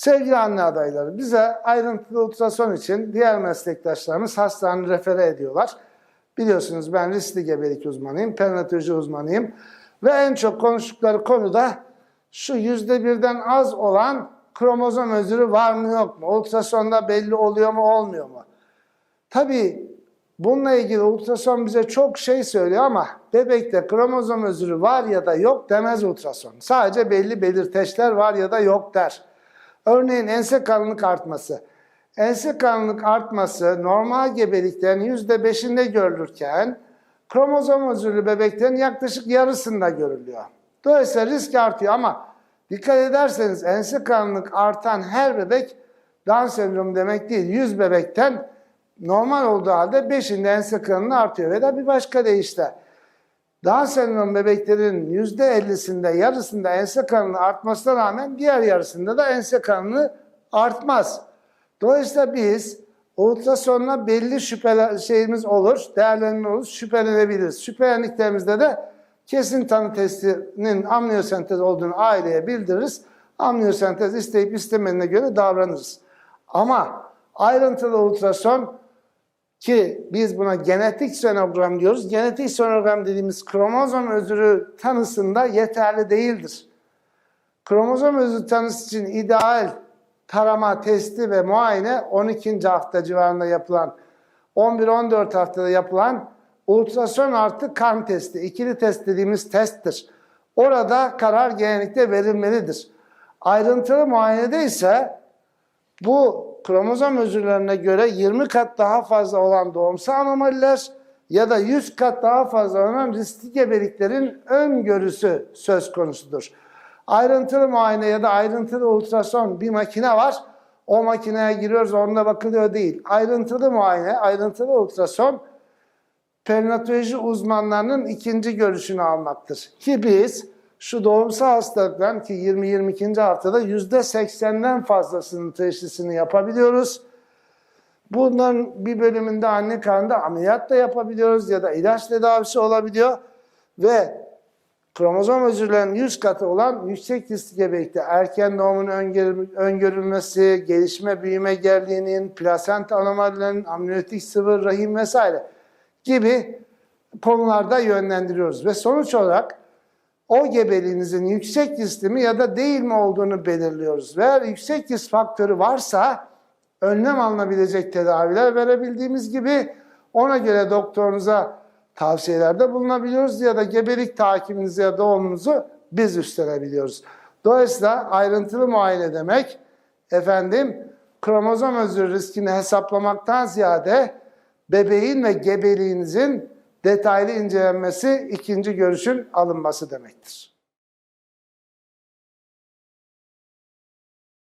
Sevgili anne adayları, bize ayrıntılı ultrason için diğer meslektaşlarımız hastane refere ediyorlar. Biliyorsunuz ben riskli gebelik uzmanıyım, perinatoloji uzmanıyım. Ve en çok konuştukları konu da şu yüzde birden az olan kromozom özürü var mı yok mu? Ultrasonda belli oluyor mu olmuyor mu? Tabii bununla ilgili ultrason bize çok şey söylüyor ama bebekte kromozom özürü var ya da yok demez ultrason. Sadece belli belirteçler var ya da yok der. Örneğin ense kalınlık artması. Ense kalınlık artması normal gebeliklerin %5'inde görülürken kromozom özürlü bebeklerin yaklaşık yarısında görülüyor. Dolayısıyla risk artıyor ama dikkat ederseniz ense kalınlık artan her bebek Down sendromu demek değil. 100 bebekten normal olduğu halde 5'inde ense kalınlığı artıyor. Ve de bir başka deyişle Down sendromu bebeklerin %50'sinde yarısında ense kalınlığı artmasına rağmen diğer yarısında da ense kalınlığı artmaz. Dolayısıyla biz ultrasonla belli şüpheler şeyimiz olur, değerlenme olur, şüphelenebiliriz. Şüphelendiklerimizde de kesin tanı testinin amniyosentez olduğunu aileye bildiririz. Amniyosentez isteyip istemediğine göre davranırız. Ama ayrıntılı ultrason ki biz buna genetik sonogram diyoruz. Genetik sonogram dediğimiz kromozom özürü tanısında yeterli değildir. Kromozom özürü tanısı için ideal tarama testi ve muayene 12. hafta civarında yapılan 11-14 haftada yapılan ultrason artı kan testi, ikili test dediğimiz testtir. Orada karar genellikle verilmelidir. Ayrıntılı muayenede ise bu kromozom özürlerine göre 20 kat daha fazla olan doğumsal anomaliler ya da 100 kat daha fazla olan riskli gebeliklerin öngörüsü söz konusudur. Ayrıntılı muayene ya da ayrıntılı ultrason bir makine var. O makineye giriyoruz, onda bakılıyor değil. Ayrıntılı muayene, ayrıntılı ultrason perinatoloji uzmanlarının ikinci görüşünü almaktır. Ki biz şu doğumsal hastalıkların ki 20-22. haftada %80'den fazlasının teşhisini yapabiliyoruz. Bunların bir bölümünde anne karnında ameliyat da yapabiliyoruz ya da ilaç tedavisi olabiliyor. Ve kromozom özürlerinin 100 katı olan yüksek riskli gebelikte erken doğumun öngörül- öngörülmesi, gelişme büyüme gerliğinin, plasenta anomalilerinin, amniyotik sıvı, rahim vesaire gibi konularda yönlendiriyoruz. Ve sonuç olarak o gebeliğinizin yüksek riskli mi ya da değil mi olduğunu belirliyoruz. Ve eğer yüksek risk faktörü varsa önlem alınabilecek tedaviler verebildiğimiz gibi ona göre doktorunuza tavsiyelerde bulunabiliyoruz ya da gebelik takibinizi ya doğumunuzu biz üstlenebiliyoruz. Dolayısıyla ayrıntılı muayene demek efendim kromozom özür riskini hesaplamaktan ziyade bebeğin ve gebeliğinizin detaylı incelenmesi ikinci görüşün alınması demektir.